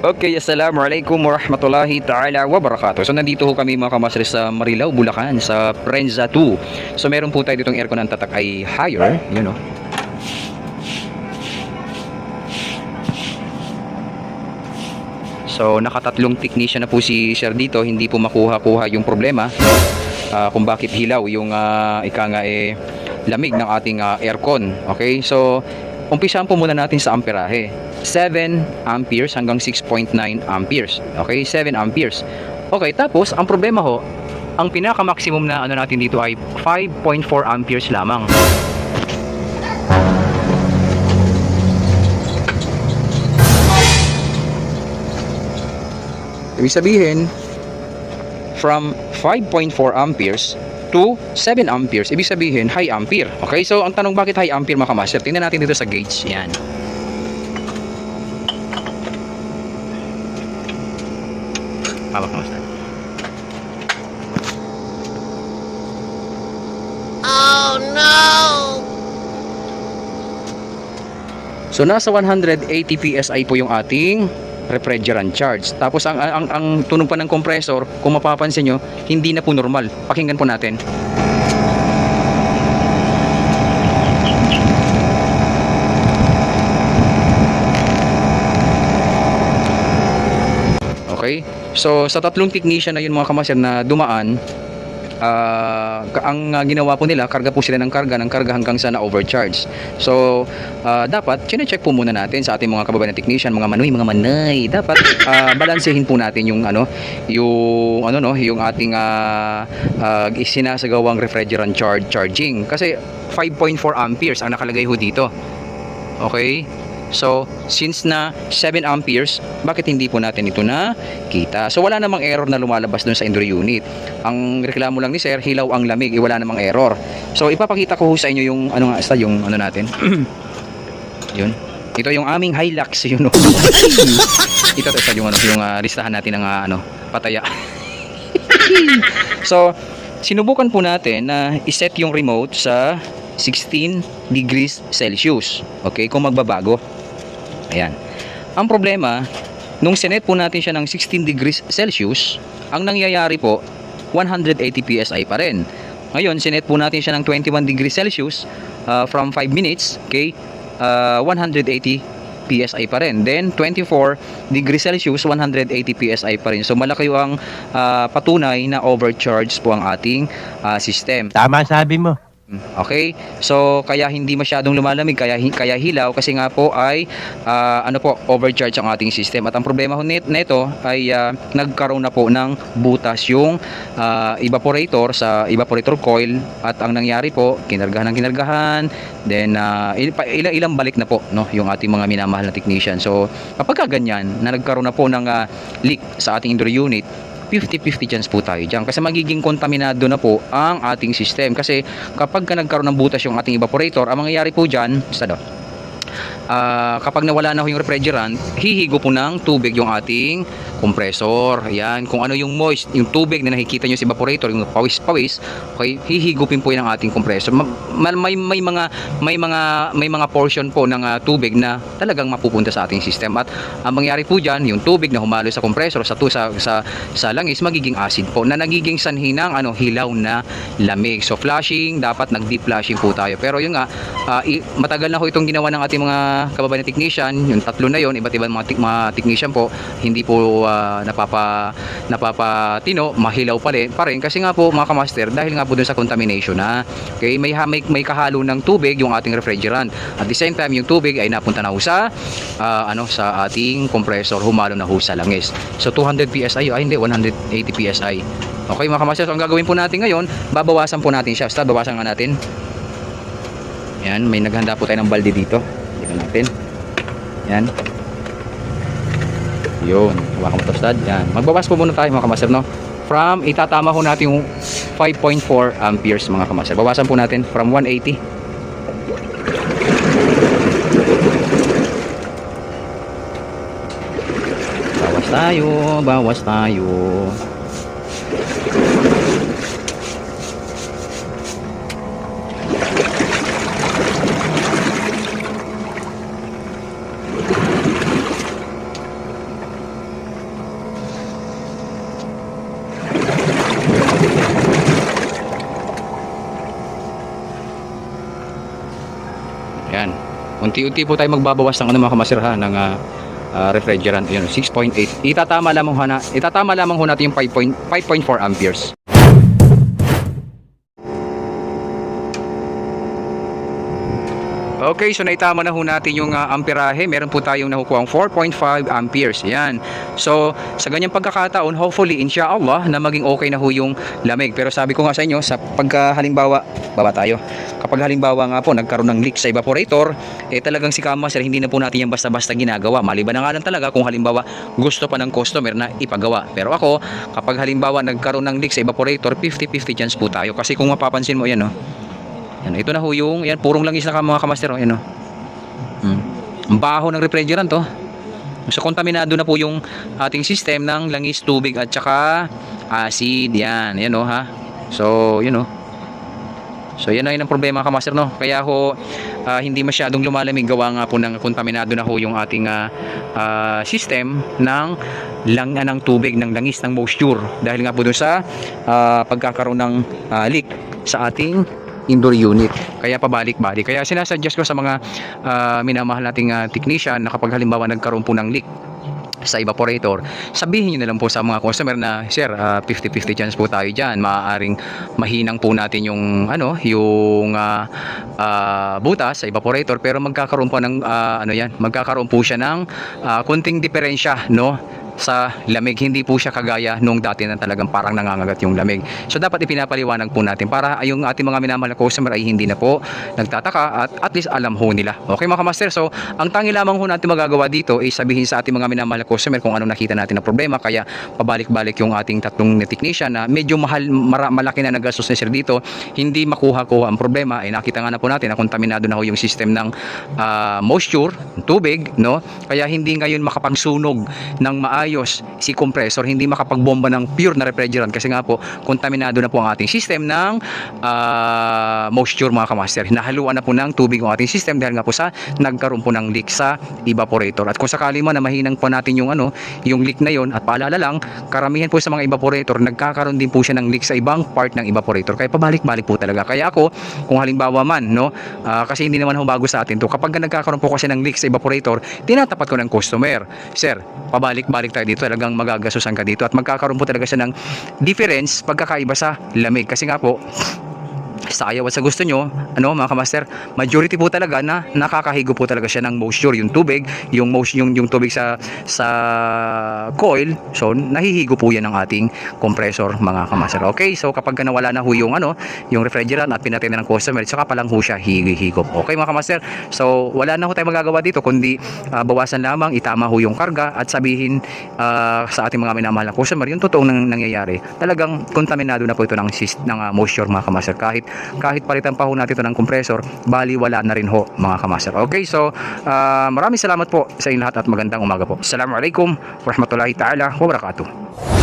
Okay, Assalamualaikum warahmatullahi ta'ala wabarakatuh. So nandito ho kami mga kamasri sa Marilao, Bulacan, sa Prenza 2. So meron po tayo ditong aircon ng tatak ay higher, yun o. So nakatatlong technician na po si Sir dito, hindi po makuha-kuha yung problema ah, kung bakit hilaw yung ah, ika nga eh lamig ng ating ah, aircon. Okay? So umpisahan po muna natin sa amperahe. 7 amperes hanggang 6.9 amperes. Okay? 7 amperes. Okay, tapos ang problema ho, ang pinaka-maximum na ano natin dito ay 5.4 amperes lamang. Ibig sabihin, from 5.4 amperes to 7 amperes. Ibig sabihin, high ampere. Okay, so ang tanong bakit high ampere mga kamaster? Tingnan natin dito sa gauge. Yan. Hawak Stan. Oh no! So nasa 180 PSI po yung ating refrigerant charge. Tapos ang ang, ang tunog pa ng compressor, kung mapapansin nyo, hindi na po normal. Pakinggan po natin. Okay? So sa tatlong technician na yun mga kamaster na dumaan, ka- ang ah, ginawa po nila, karga po sila ng karga, ng karga hanggang sa na-overcharge. So, ah, dapat, chine-check po muna natin sa ating mga kababayan na technician, mga manoy, mga manay. Dapat, ah, balansehin po natin yung, ano, yung, ano, no, yung ating ah, ah, isinasagawang refrigerant charge charging. Kasi, 5.4 amperes ang nakalagay ho dito. Okay? So, since na 7 amperes, bakit hindi po natin ito na kita? So, wala namang error na lumalabas dun sa Enduro unit. Ang reklamo lang ni Sir, hilaw ang lamig, eh, wala namang error. So, ipapakita ko sa inyo yung, ano nga, yung, ano natin. yun. Ito yung aming Hilux, yun. no? ito, ito, yung, ano, yung ah, listahan natin ng, ah, ano, pataya. so, sinubukan po natin na iset yung remote sa 16 degrees Celsius. Okay, kung magbabago. Ayan. Ang problema, nung sinet po natin siya ng 16 degrees Celsius, ang nangyayari po, 180 PSI pa rin. Ngayon, sinet po natin siya ng 21 degrees Celsius uh, from 5 minutes, okay, uh, 180 PSI pa rin. Then 24 degrees Celsius 180 PSI pa rin. So malaki ang ah, patunay na overcharge po ang ating ah, system. Tama sabi mo. Okay? So kaya hindi masyadong lumalamig kaya kaya hilaw kasi nga po ay ah, ano po overcharge ang ating system. At ang problema ho nito ay ah, nagkaroon na po ng butas yung ah, evaporator sa evaporator coil at ang nangyari po kinargahan ng kinargahan then pa- ilang ilang balik na po no yung ating mga minamahal na technician. So kapag ka ganyan na nagkaroon na po ng ah, leak sa ating indoor unit 50-50 chance po tayo dyan. Kasi magiging kontaminado na po ang ating system. Kasi kapag ka nagkaroon ng butas yung ating evaporator ang mangyayari po dyan sa do Ah, kapag nawala na ho yung refrigerant, hihigo po ng tubig yung ating compressor. Ayan, kung ano yung moist, yung tubig na nakikita nyo sa evaporator, yung pawis-pawis, okay, hihigupin po yan ng ating compressor. Ma- ma- may, may mga may mga may mga portion po ng ah, tubig na talagang mapupunta sa ating system at ang mangyari po diyan, yung tubig na humalo sa compressor sa sa sa, sa langis magiging acid po na nagiging sanhi ng ano hilaw na lamig. So flushing, dapat nag-deep flushing po tayo. Pero yun nga, i- matagal na ho itong ginawa ng ating mga kababayan na technician, yung tatlo na yon, iba't ibang mga, mga technician po, hindi po ah, napapa napapatino, mahilaw pa rin, pa rin kasi nga po mga kamaster dahil nga po dun sa contamination na okay, may, may, may kahalo ng tubig yung ating refrigerant. At the same time, yung tubig ay napunta na ho sa ah, ano sa ating compressor, humalo na ho sa langis. So 200 PSI, ay hindi 180 PSI. Okay mga kamaster, so ang gagawin po natin ngayon, babawasan po natin siya. Basta bawasan nga natin. Yan, may naghanda po tayo ng balde dito. Dito natin. Yan. Yun, to stud. Yan. Magbawas po muna tayo mga kamaster, no? From, itatama ho natin yung 5.4 amperes mga kamaster. Bawasan po natin from 180. Bawas tayo, bawas tayo. Unti-unti po tayo magbabawas ng ano mga kamaster ha, ng ah, ah, refrigerant. Ayun, 6.8. Itatama lamang ho na, itatama lamang ho natin yung 5.4 amperes. Okay, so naitama na ho natin yung ah, amperahe. Meron po tayong nakukuha 4.5 amperes. Yan. So, sa ganyang pagkakataon, hopefully, inshallah, na maging okay na ho yung lamig. Pero sabi ko nga sa inyo, sa pagka halimbawa, baba tayo. Kapag halimbawa nga po, nagkaroon ng leak sa evaporator, eh talagang si Kamaster, hindi na po natin yan basta-basta ginagawa. Maliban na nga lang talaga kung halimbawa gusto pa ng customer na ipagawa. Pero ako, kapag halimbawa nagkaroon ng leak sa evaporator, 50-50 chance po tayo. Kasi kung mapapansin mo, yan oh, yan, ito na ho yung, yan, purong langis na ka- mga kamaster, oh, yan, oh. Hmm. Baho ng refrigerant, oh. So, kontaminado na po yung ating system ng langis, tubig, at saka acid, yan, yan, oh, ha. So, yun, oh. So, yan na yun ang problema, kamaster, no. Kaya ho, ah, hindi masyadong lumalamig, gawa nga po ng kontaminado na ho yung ating ah, ah, system ng lang ng tubig, ng langis, ng moisture. Dahil nga po dun sa ah, pagkakaroon ng ah, leak sa ating indoor unit. Kaya pabalik-balik. Kaya sinasuggest ko sa mga ah, minamahal nating ah, technician na kapag halimbawa nagkaroon po ng leak sa evaporator, sabihin nyo na lang po sa mga customer na, Sir, ah, 50-50 chance po tayo dyan. Maaaring mahinang po natin yung, ano, yung ah, ah, butas sa evaporator pero magkakaroon po ng, ah, ano yan, magkakaroon po siya ng ah, kunting diferensya, no? Sa lamig. Hindi po siya kagaya nung dati na talagang parang nangangagat yung lamig. So dapat ipinapaliwanag po natin para yung ating mga minamahal na customer ay hindi na po nagtataka at at least alam ho nila. Okay mga kamaster so ang tangi lamang ho natin magagawa dito ay sabihin sa ating mga minamahal na customer kung ano nakita natin na problema. Kaya pabalik-balik yung ating tatlong technician na medyo mahal mara, malaki na nagastos na sir dito. Hindi makuha-kuha ang problema. Ay nakita nga na po natin na kontaminado na ho yung system ng ah, moisture tubig no? Kaya hindi ngayon makapagsunog ng maayos si compressor hindi makapagbomba ng pure na refrigerant. Kasi nga po kontaminado na po ang ating system ng ah, moisture mga kamaster. Nahaluan na po ng tubig ang ating system dahil nga po sa nagkaroon po ng leak sa evaporator. At kung sakali man na mahinang po natin yung ano yung leak na yon at paalala lang karamihan po sa mga evaporator nagkakaroon din po siya ng leak sa ibang part ng evaporator. Kaya pabalik-balik po talaga. Kaya ako kung halimbawa man no ah, kasi hindi naman ho bago sa atin to kapag nagkakaroon po kasi ng leak sa evaporator tinatapat ko ng customer. Sir pabalik-balik tayo dito talagang magagasusan ka dito. At magkakaroon po talaga siya ng difference pagkakaiba sa lamig. Kasi nga po sa ayaw at sa gusto nyo, ano mga kamaster, majority po talaga na nakakahigo po talaga siya ng moisture, yung tubig, yung moisture, yung, yung tubig sa sa coil, so nahihigo po yan ng ating compressor mga kamaster. Okay, so kapag ka nawala na ho yung ano, yung refrigerant at pinatay na ng customer, saka pa lang ho siya higop. Okay mga kamaster, so wala na ho tayong magagawa dito kundi ah, bawasan lamang, itama ho yung karga at sabihin ah, sa ating mga minamahal na customer, yung totoong nang, nangyayari. Talagang kontaminado na po ito ng, ng ah, moisture mga kamaster. Kahit kahit palitan pa ho natin ito ng compressor, bali wala na rin ho mga kamaster. Okay, so ah, maraming salamat po sa inyong lahat at magandang umaga po. Assalamualaikum warahmatullahi taala wabarakatuh.